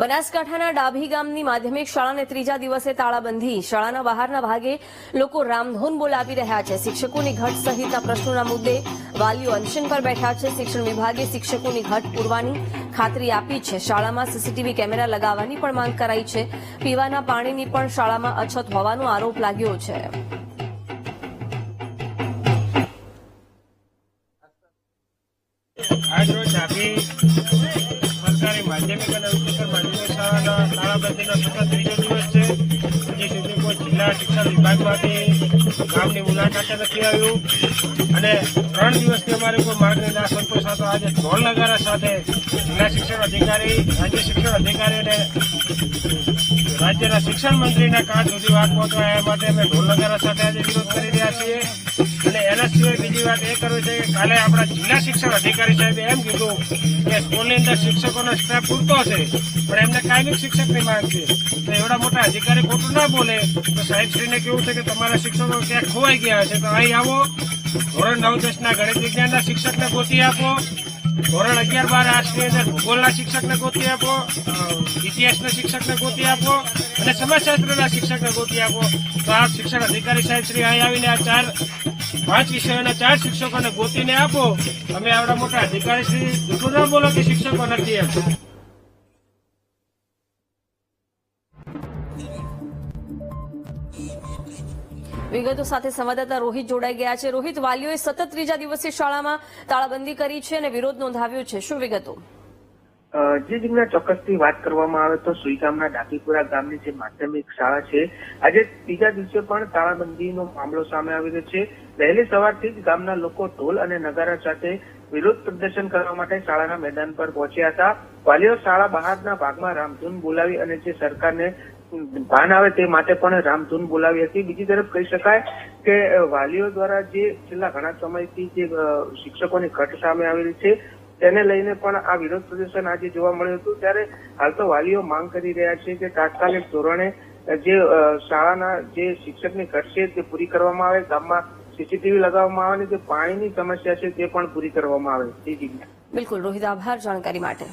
બનાસકાંઠાના ડાભી ગામની માધ્યમિક શાળાને ત્રીજા દિવસે તાળાબંધી. શાળાના બહારના ભાગે લોકો રામધૂન બોલાવી રહ્યા છે. શિક્ષકોની ઘટ સહિતના પ્રશ્નોના મુદ્દે વાલીઓ અનશન પર બેઠા છે. શિક્ષણ વિભાગે શિક્ષકોની ઘટ પૂરવાની ખાતરી આપી છે. શાળામાં સીસીટીવી કેમેરા લગાવવાની પણ માંગ કરાઈ છે. પીવાના પાણીની પણ શાળામાં અછત હોવાનો આરોપ લાગ્યો છે. આજરોજ ડાભી તાળાબંધીનો ત્રીજો દિવસ છે. હજી સુધી કોઈ જિલ્લા શિક્ષણ વિભાગમાંથી ગામની મુલાકાતે નથી આવ્યું. અને ત્રણ દિવસથી અમારે કોઈ માગણી ના સાથે આજે ઢોલ નગારા સાથે જિલ્લા શિક્ષણ અધિકારી, રાજ્ય શિક્ષણ અધિકારી અને રાજ્યના શિક્ષણ મંત્રીના કાન સુધી વાત પહોંચવા માટે અમે ઢોલ નગારા સાથે આજે વિરોધ કરી રહ્યા છીએ. અને એના સિવાય બીજી વાત એ કરવી છે કે કાલે આપણા જિલ્લા શિક્ષણ અધિકારી સાહેબે એમ કીધું કે સ્કૂલની અંદર શિક્ષકોનો સ્ટાફ પૂરતો છે, પણ એમને કાયમી શિક્ષકની માંગ છે. તો એવડા મોટા અધિકારી ખોટું ના બોલે, તો સાહેબશ્રીને કેવું છે કે તમારા શિક્ષકો ક્યાંક ખોવાઈ ગયા છે, તો અહીં આવો. ધોરણ નવ દસના ગણિત વિજ્ઞાનના શિક્ષકને ગોતી આપો. ધોરણ અગિયાર બાર આર્ટ્સની અંદર ભૂગોળના શિક્ષકને ગોતી આપો ઇતિહાસના શિક્ષકને ગોતી આપો, અને સમાજશાસ્ત્રના શિક્ષકને ગોતી આપો. તો આ શિક્ષણ અધિકારી સાહેબ અહીં આવીને આ ચાર, પાંચ વિષયોના ચાર શિક્ષકોને ગોતીને આપો. અમે આવડા મોટા અધિકારી શ્રી જૂઠું ના બોલો કે શિક્ષકો નથી એમ. વિગતો સાથે સંવાદદાતા રોહિત જોડાઈ ગયા છે. રોહિત, વાલીઓએ સતત ત્રીજા દિવસે શાળામાં તાળાબંધી કરી છે અને વિરોધ નોંધાવ્યો છે. શું વિગતો? જે જિલ્લા ચોક્કસથી વાત કરવામાં આવે તો સુઈ ગામના ડાકીપુરા ગામની જે માધ્યમિક શાળા છે, આજે ત્રીજા દિવસે પણ તાળાબંધીનો મામલો સામે આવ્યો છે. વહેલી સવારથી જ ગામના લોકો ઢોલ અને નગારા સાથે વિરોધ પ્રદર્શન કરવા માટે શાળાના મેદાન પર પહોંચ્યા હતા. વાલીઓ શાળા બહારના ભાગમાં રામધૂન બોલાવી અને જે સરકારને ભાન આવે તે માટે પણ રામધૂન બોલાવી હતી. બીજી તરફ કહી શકાય કે વાલીઓ દ્વારા જે છેલ્લા ઘણા સમયથી જે શિક્ષકોની ઘટ સામે આવેલી છે, તેને લઈને પણ આ વિરોધ પ્રદર્શન આજે જોવા મળ્યું હતું. ત્યારે હાલ તો વાલીઓ માંગ કરી રહ્યા છે કે તાત્કાલિક ધોરણે જે શાળાના જે શિક્ષકની ઘટ છે તે પૂરી કરવામાં આવે. ગામમાં સીસીટીવી લગાવવામાં આવે અને જે પાણીની સમસ્યા છે તે પણ પૂરી કરવામાં આવે બિલકુલ. રોહિત, આભાર જાણકારી માટે.